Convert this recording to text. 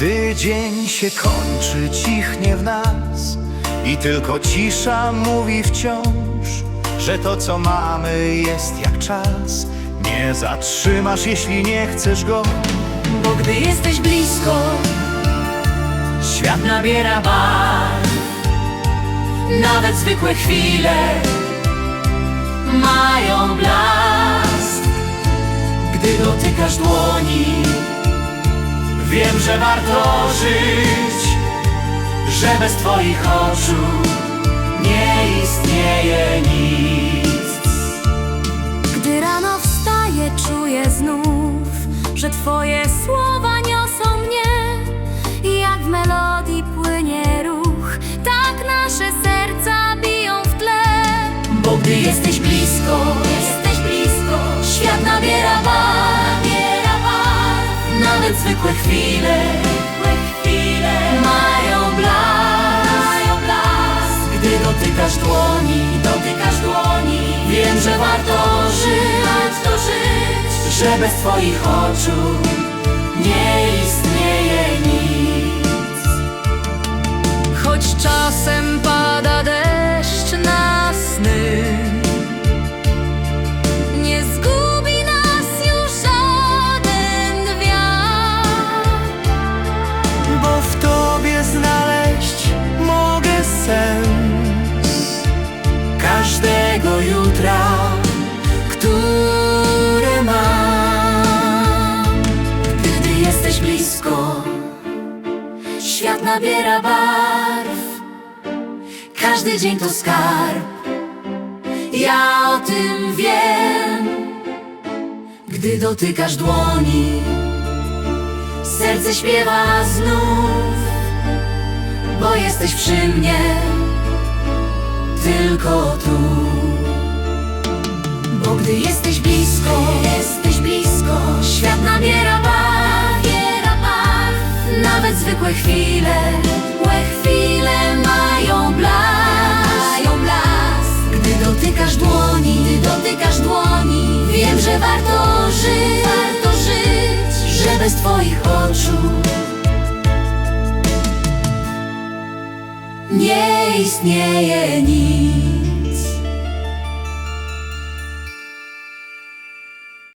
Gdy dzień się kończy, cichnie w nas i tylko cisza mówi wciąż, że to co mamy jest jak czas. Nie zatrzymasz, jeśli nie chcesz go. Bo gdy jesteś blisko, świat nabiera barw. Nawet zwykłe chwile mają blask. Gdy dotykasz dłoni, wiem, że warto żyć, że bez twoich oczu nie istnieje nic. Gdy rano wstaję, czuję znów, że Twoje słowa niosą mnie. I Jak w melodii płynie ruch, tak nasze serca biją w tle. Bo gdy jesteś blisko, jesteś blisko, świat nabiera barw. Nawet zwykłe chwile, zwykłe chwile. Mają blask. Gdy dotykasz dłoni, dotykasz dłoni, wiem, że warto żyć, warto żyć, że bez twoich oczu nie nabiera barw. Każdy dzień to skarb, ja o tym wiem. Gdy dotykasz dłoni, serce śpiewa znów, bo jesteś przy mnie, tylko tu. Bo gdy jesteś blisko, jesteś blisko, świat nabiera barw. Nawet zwykłe chwile, warto żyć, warto żyć, że bez twoich oczu nie istnieje nic.